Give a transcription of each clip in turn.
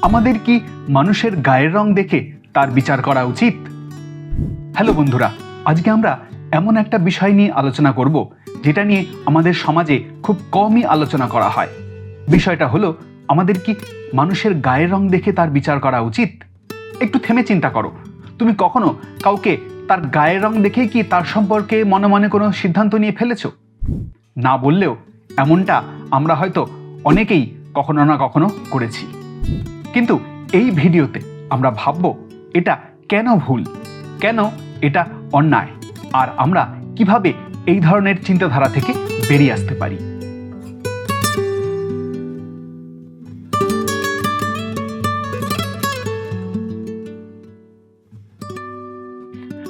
আমাদের কি মানুষের গায়ের রং দেখে তার বিচার করা উচিত? হ্যালো বন্ধুরা, আজকে আমরা এমন একটা বিষয় নিয়ে আলোচনা করব, যেটা নিয়ে আমাদের সমাজে খুব কমই আলোচনা করা হয়। বিষয়টা হলো, আমাদের কি মানুষের গায়ের রং দেখে তার বিচার করা উচিত? একটু থেমে চিন্তা করো। তুমি কখনো কাউকে তার গায়ের রং দেখে কি তার সম্পর্কে মনে মনে কোনো সিদ্ধান্ত নিয়ে ফেলেছো? না বললেও এমনটা আমরা হয়তো অনেকেই কখনো না কখনো করেছি। কিন্তু এই ভিডিওতে আমরা ভাবব এটা কেন ভুল? কেন এটা অন্যায়? আর আমরা কীভাবে এই ধরনের চিন্তাধারা থেকে বেরিয়ে আসতে পারি?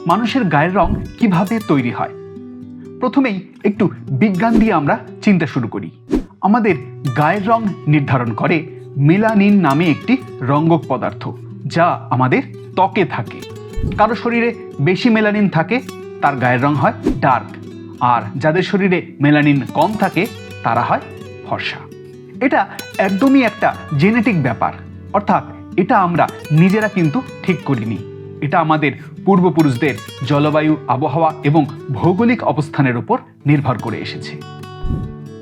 মানুষের গায়ের রং কীভাবে তৈরি হয়? প্রথমেই একটু বিজ্ঞান দিয়ে আমরা চিন্তা শুরু করি। আমাদের গায়ের রং নির্ধারণ করে মেলানিন নামে একটি রঙ্গক পদার্থ, যা আমাদের ত্বকে থাকে। কারও শরীরে বেশি মেলানিন থাকে, তার গায়ের রং হয় ডার্ক, আর যাদের শরীরে মেলানিন কম থাকে, তারা হয় ফর্সা। এটা একদমই একটা জেনেটিক ব্যাপার, অর্থাৎ এটা আমরা নিজেরা কিন্তু ঠিক করিনি। এটা আমাদের পূর্বপুরুষদের জলবায়ু, আবহাওয়া এবং ভৌগোলিক অবস্থানের উপর নির্ভর করে এসেছে।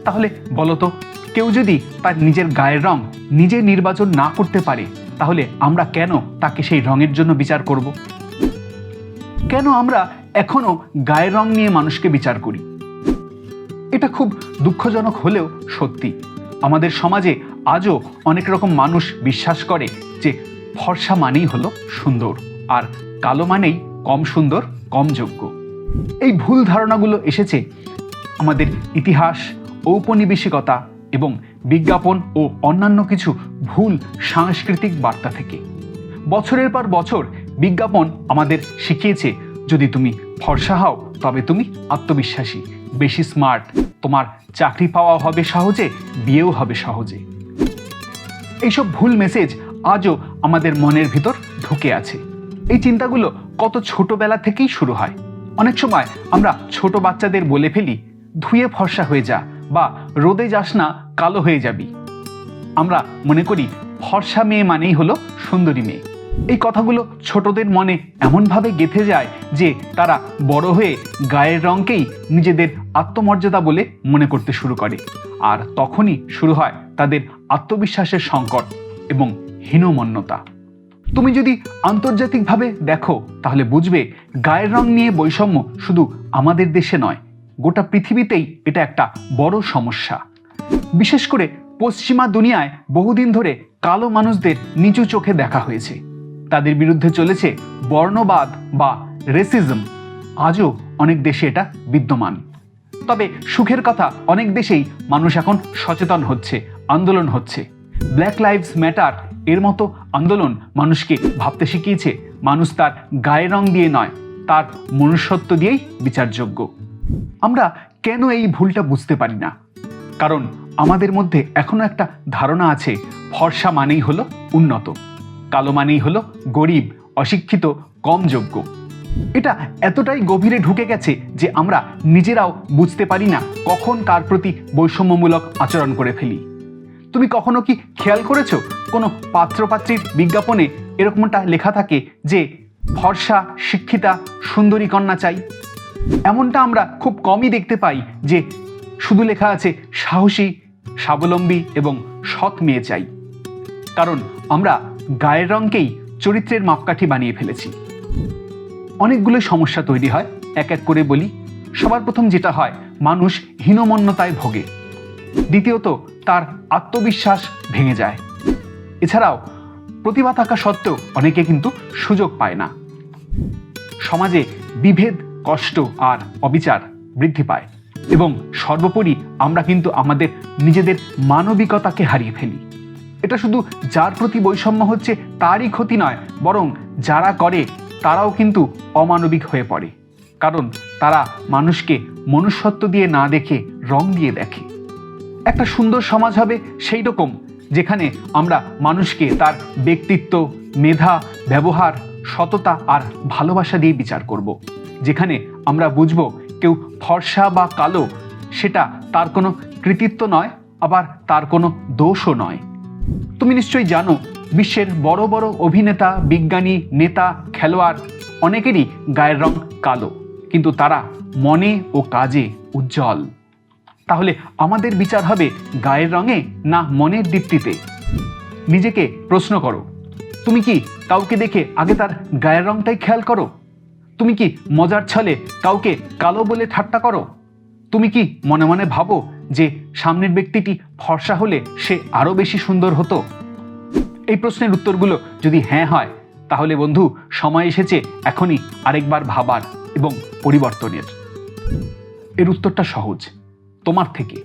তাহলে বলতো কেউ যদি তার নিজের গায়ের রং নিজে নির্বাচন না করতে পারে, তাহলে আমরা কেন তাকে সেই রঙের জন্য বিচার করব? কেন আমরা এখনও গায়ের রং নিয়ে মানুষকে বিচার করি? এটা খুব দুঃখজনক হলেও সত্যি। আমাদের সমাজে আজও অনেক রকম মানুষ বিশ্বাস করে যে ফর্সা মানেই হলো সুন্দর, আর কালো মানেই কম সুন্দর, কম যোগ্য। এই ভুল ধারণাগুলো এসেছে আমাদের ইতিহাস, ঔপনিবেশিকতা এবং বিজ্ঞাপন ও অন্যান্য কিছু ভুল সাংস্কৃতিক বার্তা থেকে। বছরের পর বছর বিজ্ঞাপন আমাদের শিখিয়েছে, যদি তুমি ফর্সা হও, তবে তুমি আত্মবিশ্বাসী, বেশি স্মার্ট তোমার চাকরি পাওয়া হবে সহজে, বিয়েও হবে সহজে। এইসব ভুল মেসেজ আজও আমাদের মনের ভিতর ঢুকে আছে। এই চিন্তাগুলো কত ছোটবেলা থেকেই শুরু হয়। অনেক সময় আমরা ছোট বাচ্চাদের বলে ফেলি, ধুয়ে ফর্সা হয়ে যা বা রোদে যাস না, কালো হয়ে যাবি। আমরা মনে করি, ফর্সা মেয়ে মানেই হলো সুন্দরী মেয়ে। এই কথাগুলো ছোটদের মনে এমনভাবে গেঁথে যায় যে তারা বড় হয়ে গায়ের রঙকেই নিজেদের আত্মমর্যাদা বলে মনে করতে শুরু করে। আর তখনই শুরু হয় তাদের আত্মবিশ্বাসের সংকট এবং হীনমন্যতা। তুমি যদি আন্তর্জাতিকভাবে দেখো, তাহলে বুঝবে গায়ের রং নিয়ে বৈষম্য শুধু আমাদের দেশে নয় গোটা পৃথিবীতেই এটা একটা বড় সমস্যা। বিশেষ করে পশ্চিমা দুনিয়ায় বহুদিন ধরে কালো মানুষদের নিচু চোখে দেখা হয়েছে। তাদের বিরুদ্ধে চলেছে বর্ণবাদ বা রেসিজম আজও অনেক দেশে এটা বিদ্যমান। তবে সুখের কথা, অনেক দেশেই মানুষ এখন সচেতন হচ্ছে, আন্দোলন হচ্ছে। ব্ল্যাক লাইভস ম্যাটার এর মতো আন্দোলন মানুষকে ভাবতে শিখিয়েছে, মানুষ তার গায়ের রং দিয়ে নয়, তার মনুষ্যত্ব দিয়েই বিচারযোগ্য। আমরা কেন এই ভুলটা বুঝতে পারি না? কারণ আমাদের মধ্যে এখনও একটা ধারণা আছে, ফর্সা মানেই হলো উন্নত। কালো মানেই হলো গরিব, অশিক্ষিত কম যোগ্য এটা এতটাই গভীরে ঢুকে গেছে যে আমরা নিজেরাও বুঝতে পারি না কখন কার প্রতি বৈষম্যমূলক আচরণ করে ফেলি। তুমি কখনো কি খেয়াল করেছ, কোনো পাত্রপাত্রীর বিজ্ঞাপনে এরকমটা লেখা থাকে যে, ফর্সা, শিক্ষিতা, সুন্দরী কন্যা চাই এমনটা আমরা খুব কমই দেখতে পাই যে শুধু লেখা আছে সাহসী, স্বাবলম্বী এবং সৎ মেয়ে চাই। কারণ আমরা গায়ের রঙকেই চরিত্রের মাপকাঠি বানিয়ে ফেলেছি। অনেকগুলো সমস্যা তৈরি হয়, এক এক করে বলি। সবার প্রথম যেটা হয়, মানুষ হীনমন্যতায় ভোগে। দ্বিতীয়ত, তার আত্মবিশ্বাস ভেঙে যায়। এছাড়াও, প্রতিভা থাকা সত্ত্বেও অনেকে কিন্তু সুযোগ পায় না। সমাজে বিভেদ কষ্ট আর অবিচার বৃদ্ধি পায় এবং সর্বোপরি আমরা কিন্তু আমাদের নিজেদের মানবিকতাকে হারিয়ে ফেলি। এটা শুধু যার প্রতি বৈষম্য হচ্ছে তারই ক্ষতি নয়, বরং যারা করে তারাও কিন্তু অমানবিক হয়ে পড়ে। কারণ তারা মানুষকে মনুষ্যত্ব দিয়ে না দেখে রং দিয়ে দেখে। একটা সুন্দর সমাজ হবে সেই রকম যেখানে আমরা মানুষকে তার ব্যক্তিত্ব, মেধা, ব্যবহার, সততা আর ভালোবাসা দিয়ে বিচার করব। যেখানে আমরা বুঝব কেউ ফর্সা বা কালো, সেটা তার কোনো কৃতিত্ব নয়, আবার তার কোনো দোষও নয়। তুমি নিশ্চয়ই জানো, বিশ্বের বড় বড় অভিনেতা, বিজ্ঞানী, নেতা, খেলোয়াড় অনেকেরই গায়ের রং কালো, কিন্তু তারা মনে ও কাজে উজ্জ্বল। তাহলে আমাদের বিচার হবে গায়ের রঙে না মনের দীপ্তিতে? নিজেকে প্রশ্ন করো। তুমি কি কাউকে দেখে আগে তার গায়ের রংটাই খেয়াল করো? তুমি কি মজার ছলে কাউকে কালো বলে ঠাট্টা করো? তুমি কি মনে মনে ভাবো যে সামনের ব্যক্তিটি ফর্সা হলে সে আরও বেশি সুন্দর হতো? এই প্রশ্নের উত্তরগুলো যদি হ্যাঁ হয়, তাহলে বন্ধু, সময় এসেছে এখনই আরেকবার ভাবার এবং পরিবর্তনের। এর উত্তরটা সহজ, তোমার থেকে।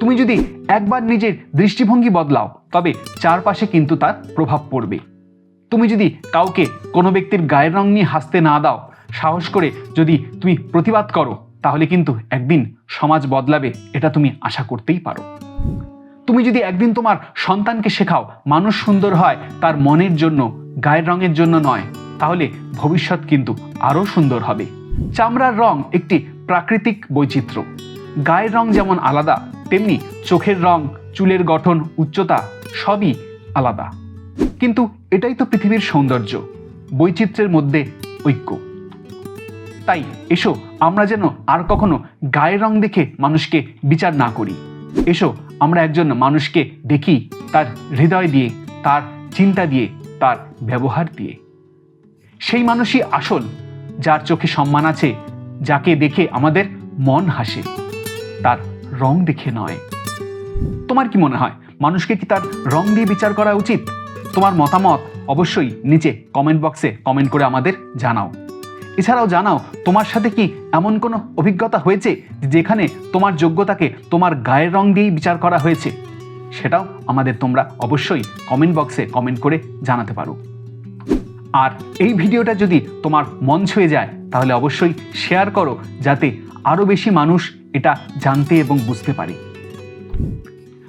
তুমি যদি একবার নিজের দৃষ্টিভঙ্গি বদলাও, তবে চারপাশে কিন্তু তার প্রভাব পড়বে। তুমি যদি কাউকে কোনো ব্যক্তির গায়ের রং নিয়ে হাসতে না দাও সাহস করে যদি তুমি প্রতিবাদ করো, তাহলে কিন্তু একদিন সমাজ বদলাবে, এটা তুমি আশা করতেই পারো। তুমি যদি একদিন তোমার সন্তানকে শেখাও, মানুষ সুন্দর হয়, তার মনের জন্য, গায়ের রঙের জন্য নয়, তাহলে ভবিষ্যৎ কিন্তু আরও সুন্দর হবে। চামড়ার রং একটি প্রাকৃতিক বৈচিত্র্য। গায়ের রং যেমন আলাদা, তেমনি চোখের রং, চুলের গঠন, উচ্চতা সবই আলাদা। কিন্তু এটাই তো পৃথিবীর সৌন্দর্য, বৈচিত্র্যের মধ্যে ঐক্য। তাই এসো, আমরা যেন আর কখনো গায়ের রং দেখে মানুষকে বিচার না করি। এসো, আমরা একজন মানুষকে দেখি তার হৃদয় দিয়ে, তার চিন্তা দিয়ে, তার ব্যবহার দিয়ে। সেই মানুষই আসল, যার চোখে সম্মান আছে, যাকে দেখে আমাদের মন হাসে, তার রং দেখে নয়। তোমার কি মনে হয়, মানুষকে কি তার রং দিয়ে বিচার করা উচিত? তোমার মতামত অবশ্যই নিচে কমেন্ট বক্সে কমেন্ট করে আমাদের জানাও। এছাড়াও জানাও, তোমার সাথে কি এমন কোনো অভিজ্ঞতা হয়েছে যেখানে তোমার যোগ্যতাকে তোমার গায়ের রং দিয়েই বিচার করা হয়েছে? সেটাও আমাদের তোমরা অবশ্যই কমেন্ট বক্সে কমেন্ট করে জানাতে পারো। আর এই ভিডিওটা যদি তোমার মন ছুঁয়ে যায়, তাহলে অবশ্যই শেয়ার করো যাতে আরও বেশি মানুষ এটা জানতে এবং বুঝতে পারে।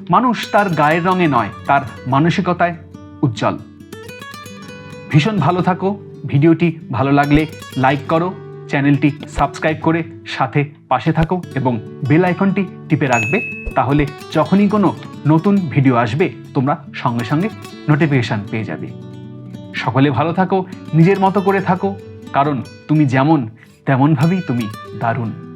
মানুষ তার গায়ের রঙে নয়, তার মানসিকতায় উজ্জ্বল। ভীষণ ভালো থাকো, ভিডিওটি ভালো লাগলে লাইক করো, চ্যানেলটি সাবস্ক্রাইব করে সাথে পাশে থাকো এবং বেল আইকনটি টিপে রাখবে তাহলে যখনই কোনো নতুন ভিডিও আসবে, তোমরা সঙ্গে সঙ্গে নোটিফিকেশান পেয়ে যাবে। সকলে ভালো থাকো, নিজের মতো করে থাকো, কারণ তুমি যেমন, তেমনভাবেই তুমি দারুণ।